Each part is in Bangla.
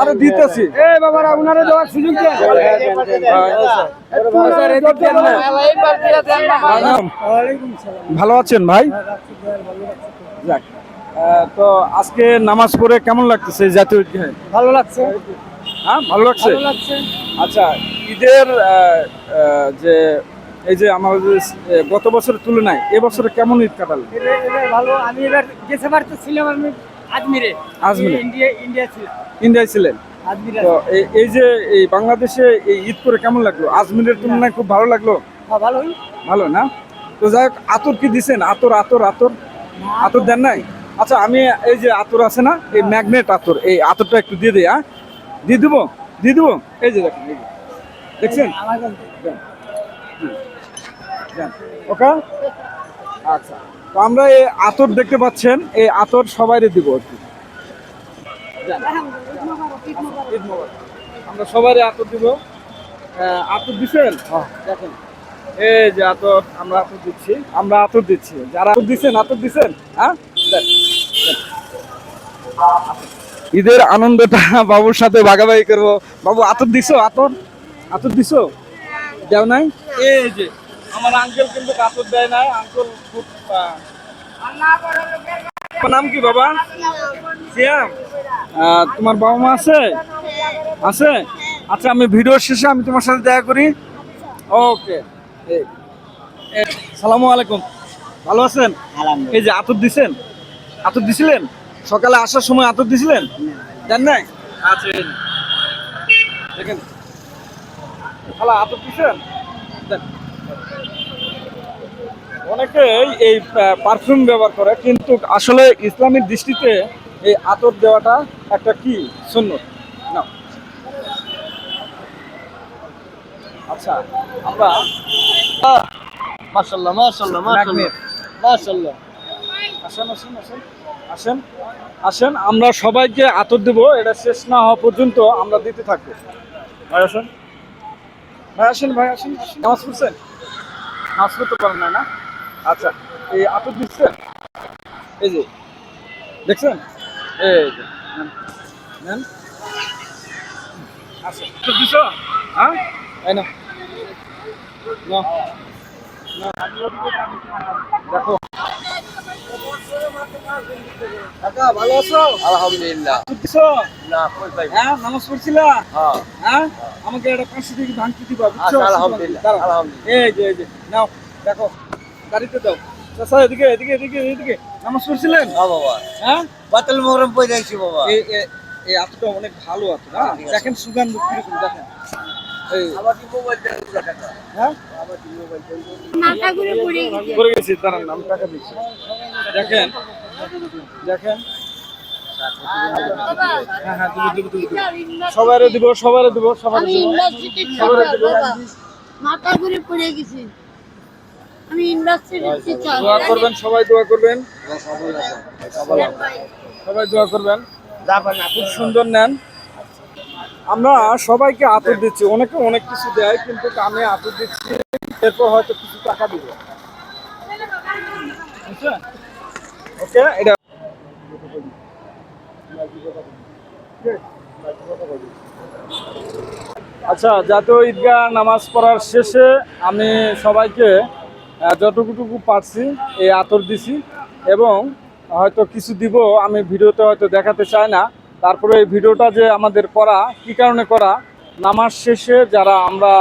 আরে দিতেছি। এ বাবারা উনারে দেওয়ার সুযোগ দেন। ভালো আছেন ভাই? যাক তো আজকে নামাজ পড়ে কেমন লাগতেছে জাতীয়? ভালো লাগছে। হ্যাঁ ভালো লাগছে? আচ্ছা ঈদের যে এই যে আমাদের গত বছরের তুলনায় এবছরে কেমন ঈদ কাটালো ভালো। আমি এবার তো ছিলাম আমি। আজমিরে। আজমিরে? ইন্ডিয়া ইন্ডিয়া ছিলাম ইন্ডিয়ায় ছিলেন। তো এই- যে এই বাংলাদেশে এই ঈদ করে কেমন লাগল? আজমিরের তুলনায় খুব ভালো লাগল? হ্যাঁ, ভালোই ভালো না? তো যাই হোক আতর কি দিছেন? আতর আতর আতর? আতর দেন নাই? আচ্ছা আমি এই যে আতর আছে না এই ম্যাগনেট আতর এই আতরটা একটু দিয়ে দিই হ্যাঁ? দিয়ে দেবো? দিয়ে দেবো? এই যে দেখেন। দেখছেন। ওকে? আচ্ছা। তো আমরা এই আতর দেখতে পাচ্ছেন এই আতর সবাইরে দিব আর কি। আমরা সবাই আতর দিব। আতর দিছেন? দেখেন। এই যে আতর আমরা আতর দিচ্ছি। আমরা আতর দিচ্ছি। যারা আতর দিচ্ছেন আতর দিচ্ছেন হ্যাঁ। ঈদের আনন্দটা বাবুর সাথে ভাগাভাগি করব। বাবু আতর দিছো? আতর? আতর দিছো? দেও নাই? এই যে আমার আঙ্কেল কিন্তু আতর দেয় নাই আঙ্কেল খুব নাম কি বাবা? সিয়াম? তোমার বাবা মা আছে? আছে? আচ্ছা আমি ভিডিও শেষে আমি তোমার সাথে দেখা করি। ওকে সালামু আলাইকুম। ভালো আছেন? এই যে আতর দিছেন? আতর দিছিলেন? সকালে আসার সময় আতর দিছিলেন? দেন নাই? আচ্ছা এই নিন। দেখেন। খালা আতর দিছেন? দেন। অনেকে এই পারফিউম ব্যবহার করে কিন্তু আসলে ইসলামিক দৃষ্টিতে এই আতর দেওয়াটা একটা কি? না আচ্ছা আমরা আসেন আসেন আসেন আসেন আসেন আমরা সবাইকে আতর দেব এটা শেষ না হওয়া পর্যন্ত আমরা দিতে থাকব। আসেন। ভাই আসেন ভাই আসেন। নামাজ পড়ছেন? নামাজ পড়তে পারেন না না? আচ্ছা এই আপনি দিচ্ছেন? এই যে, দেখছেন? এই যে, নেন। আচ্ছা দিছ? হ্যাঁ? এই না দেখো কাকা ভালো আছো আলহামদুলিল্লাহ। দিছো না কই ভাই হ্যাঁ নামাজ পড়ছিলা? হ্যাঁ। হ্যাঁ? আমাকে একটা পাঁচশো টাকা ভাঙতে দিবা বুঝছ? আচ্ছা, আলহামদুলিল্লাহ, আলহামদুলিল্লাহ। এই যে এই যে নাও দেখো গাড়িতে দাও। চাচা এদিকে এদিকে এদিকে এদিকে নামাজ পড়ছিলেন? হ্যাঁ বাবা। হ্যাঁ? বাতিল মোহরম পড়ে যাইছি বাবা। এই এই- আতটা অনেক ভালো আতো হ্যাঁ। দেখেন সুগন্ধ কীরকম দেখেন। এই আমার কি মোবাইল হ্যাঁ? আমার কি মোবাইল দেন মাথা ঘুরে পড়ে গেছে? দাঁড়ান আমি টাকা দিচ্ছি। দেখেন দেখেন। বাবা দিব দিব দিব যাও, দিব সবাইরে দিব সবাইরে আমি দিব। ইউনিভার্সিটি সবাইরে দিব। মাথা ঘুরে পড়ে গেছি। আমি ইউনিভার্সিটি দোয়া করবেন সবাই দোয়া করবেন। সবাই দোয়া করবেন। খুব সুন্দর নেন। আমরা সবাইকে আতর দিচ্ছি। অনেকে অনেক কিছু দেয় কিন্তু আমি আতর দিচ্ছি এরপর হয়তো কিছু টাকা দিব। এটা আচ্ছা জাতীয় ঈদগাহ নামাজ পড়ার শেষে আমি সবাইকে যতটুকু পারছি এই আতর দিছি এবং হয়তো কিছু দিব, আমি ভিডিওতে হয়তো দেখাতে চাই না। তারপরে এই ভিডিওটা যে আমাদের করা, কি কারণে করা, নামাজ শেষে যারা আমরা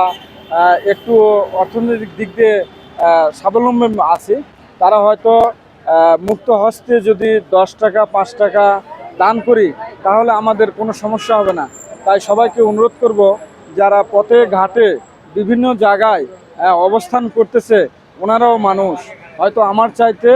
একটু অর্থনৈতিক দিক দিয়ে স্বাবলম্বী আছি। তারা হয়তো মুক্ত হস্তে যদি দশ টাকা, পাঁচ টাকা দান করি, তাহলে আমাদের কোনো সমস্যা হবে না। তাই সবাইকে অনুরোধ করব, যারা পথে, ঘাটে, বিভিন্ন জায়গায় অবস্থান করতেছে, ওনারাও মানুষ। হয়তো আমার চাইতে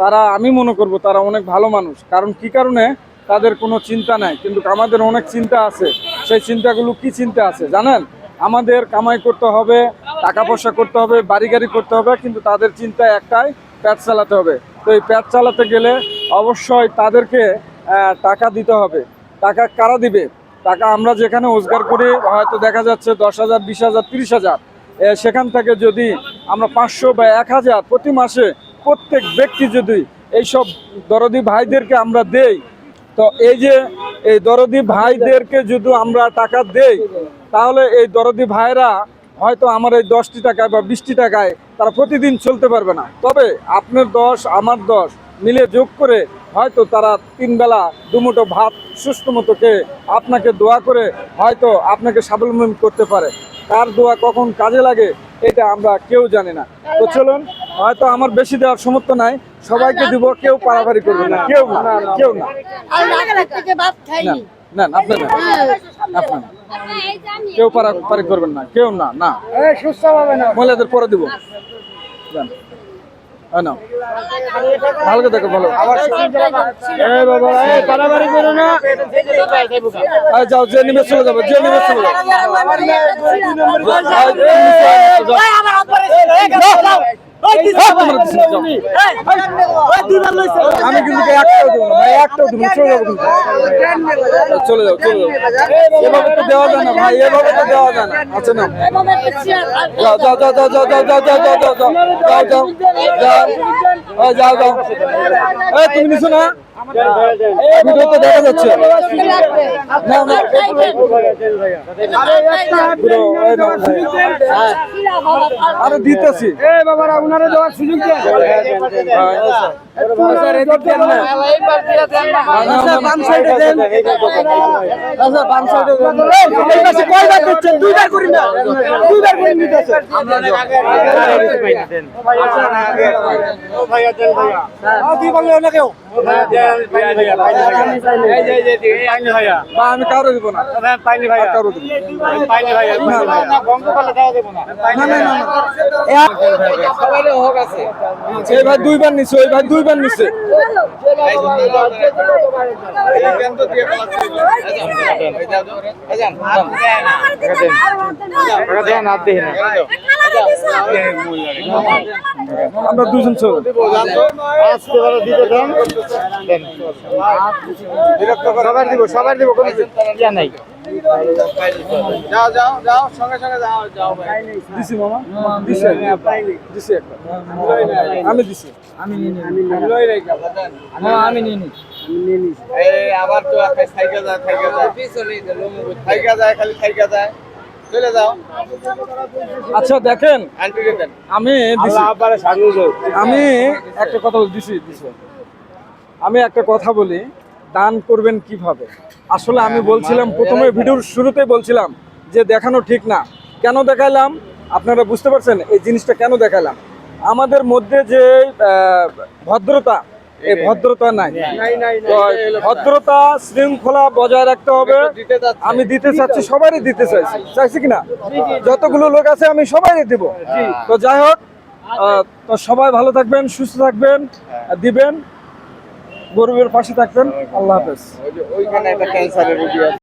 তারা, আমি মনে করব, তারা অনেক ভালো মানুষ। কারণ কি কারণে? তাদের কোনো চিন্তা নাই। কিন্তু আমাদের অনেক চিন্তা আছে। সেই চিন্তাগুলো কি চিন্তা আছে জানেন? আমাদের কামাই করতে হবে, টাকা পয়সা করতে হবে, বাড়ি গাড়ি করতে হবে, কিন্তু তাদের চিন্তা একটাই, পেট চালাতে হবে। তো এই পেট চালাতে গেলে অবশ্যই তাদেরকে টাকা দিতে হবে। টাকা কারা দিবে? টাকা আমরা যেখানে রোজগার করি, হয়তো দেখা যাচ্ছে দশ হাজার, বিশ হাজার, তিরিশ হাজার। সেখান থেকে যদি আমরা পাঁচশো বা এক হাজার প্রতি মাসে প্রত্যেক ব্যক্তি যদি এইসব দরদি ভাইদেরকে আমরা দেই, তো এই যে এই দরদি ভাইদেরকে যদি আমরা টাকা দেই তাহলে এই দরদি ভাইরা হয়তো আমার এই দশটি টাকায় বা বিশটি টাকায় তারা প্রতিদিন চলতে পারবে না। তবে আপনার দশ আমার দশ মিলে যোগ করে হয়তো তারা তিন বেলা দুমুটো ভাত সুস্থ মতো খেয়ে আপনাকে দোয়া করে হয়তো আপনাকে স্বাবলম্বী করতে পারে। কার দোয়া কখন কাজে লাগে এটা আমরা কেউ জানি না। তো চলুন হয়তো আমার বেশি দেওয়ার সমর্থ নাই সবাইকে দিব কেউ পারাপারি করবে না। কেউ না কেউ না। না না না, আপনি না। কেউ পারাপারি করবেন না কেউ না না সুস্থ হবে না মহিলাদের পরে দিব। এই ভালো করে দেখো ভালো এই বাবা এই পারাবাড়ি করো না যাও যে নিবে চলে যাবে যে নিবে চলে যাবে। আমি কিন্তু একটাও দেবো না ভাই একটাও দেবো চলে যাব চলে যাও চলে যাও এভাবে তো দেওয়া যায় না ভাই এভাবে তো দেওয়া যায় না আচ্ছা না যাও যাও যাও যাও যাও যাও যাও যাও যাও যাও যাও যাও যাও যাও যাও যাও তুমি নিছো না ভিডিওতে দেখা যাচ্ছে আরে দিতেছি বাবারা উনারে দেওয়ার সুযোগ না দেন ভাইয়া আমি কারও দিব না। আর কারও দিব না। না, না, না, না। এই ভাই দুইবার নিছে ওই ভাই দুইবার নিছে। আমরা দুজন ছিল সবার দিব সবার দিব কোনো ইয়া নাই। দিছি মামা? দিছি দিছি আমি দিছি। আমি নিয়ে নিই। আমি নিয়ে নিই। আবার তো থাইকা যায় থাইকা যায়। থাইকা যায় খালি থাইকা যায়। চলে যাও। আচ্ছা দেখেন আমি আমি একটা কথা বলি দিছি দিছি। আমি একটা কথা বলি দান করবেন কীভাবে? আসলে আমি বলছিলাম প্রথমে ভিডিওর শুরুতেই বলছিলাম যে দেখানো ঠিক না। কেন দেখালাম আপনারা বুঝতে পারছেন এই জিনিসটা কেন দেখালাম আমাদের মধ্যে যে ভদ্রতা এই ভদ্রতা নাই। ভদ্রতা শৃঙ্খলা বজায় রাখতে হবে। আমি দিতে চাচ্ছি সবারই দিতে চাইছি। চাইছি কিনা? যতগুলো লোক আছে আমি সবাই দিব। তো যাই হোক তো সবাই ভালো থাকবেন সুস্থ থাকবেন দিবেন। গরিবের পাশে থাকবেন। আল্লাহ হাফেজ।